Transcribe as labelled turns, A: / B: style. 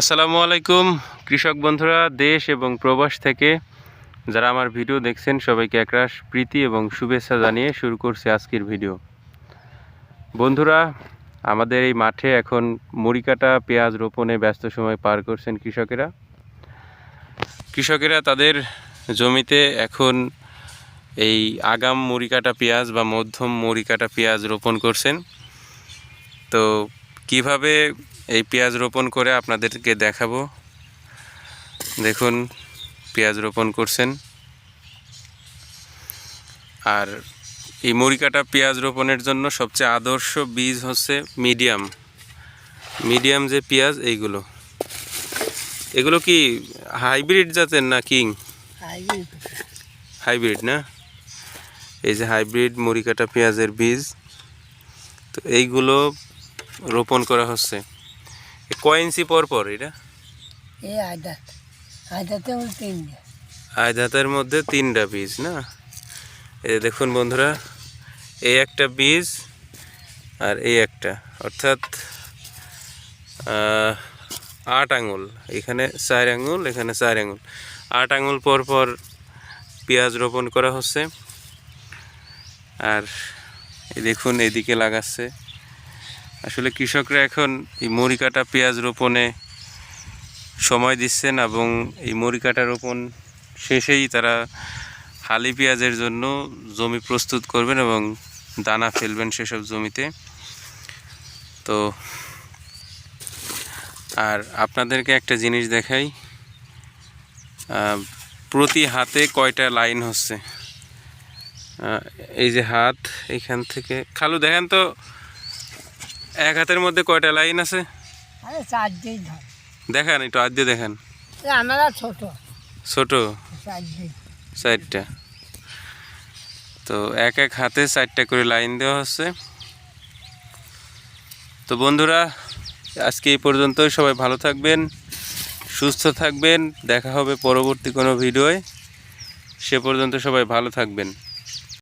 A: আসসালামু আলাইকুম, কৃষক বন্ধুরা, দেশ এবং প্রবাস থেকে যারা আমার ভিডিও দেখছেন, সবাইকে একরাশ প্রীতি এবং শুভেচ্ছা জানিয়ে শুরু করছি আজকের ভিডিও। বন্ধুরা, আমাদের এই মাঠে এখন মুড়ি কাটা, পেঁয়াজ রোপণে ব্যস্ত সময় পার করছেন কৃষকেরা। কৃষকেরা তাদের জমিতে এখন এই আগাম মুড়ি কাটা পেঁয়াজ বা মধ্যম মুড়ি কাটা পেঁয়াজ রোপণ করছেন। তো কীভাবে এই পেঁয়াজ রোপণ করে আপনাদেরকে দেখাবো। দেখুন, পেঁয়াজ রোপণ করছেন। আর এই মুড়ি কাটা পেঁয়াজ রোপণের জন্য সবচেয়ে আদর্শ বীজ হচ্ছে মিডিয়াম। মিডিয়াম যে পেঁয়াজ, এইগুলো। এগুলো কি হাইব্রিড জাতের না কিং? হাইব্রিড না? এই যে হাইব্রিড মুড়ি কাটা পেঁয়াজের বীজ। তো এইগুলো রোপণ করা হচ্ছে। কয় ইঞ্চি পর পর এটা?
B: এই আদাত আদাতে তিনটে।
A: আজ মধ্যে তিনটা বীজ না? এই দেখুন বন্ধুরা এই একটা বীজ আর এই একটা। অর্থাৎ আট আঙুল। এখানে চার আঙুল এখানে চার আঙুল। আট আঙুল পর পর পেঁয়াজ রোপণ করা হচ্ছে। আর এই দেখুন এদিকে লাগাচ্ছে। আসলে কৃষকরা এখন এই মুড়ি কাটা পেঁয়াজ রোপণে সময় দিচ্ছেন এবং এই মুড়ি কাটা রোপণ শেষেই তারা হালি পেঁয়াজের জন্য জমি প্রস্তুত করবেন এবং দানা ফেলবেন সেসব জমিতে। তো, আর আপনাদেরকে একটা জিনিস দেখাই। প্রতি হাতে কয়টা লাইন হচ্ছে? এই যে হাত এইখান থেকে খালু, দেখেন তো এক হাতের মধ্যে কয়টা লাইন আছে?
B: আরে চার দিন ধর।
A: দেখান একটু আদ্য দেখান।
B: এ আমরা ছোট।
A: ছোট? চারটা। তো এক এক হাতে চারটা করে লাইন দেওয়া হচ্ছে। তো বন্ধুরা আজকে এই পর্যন্তই। সবাই ভালো থাকবেন সুস্থ থাকবেন। দেখা হবে পরবর্তী কোনো ভিডিওয়। সে পর্যন্ত সবাই ভালো থাকবেন।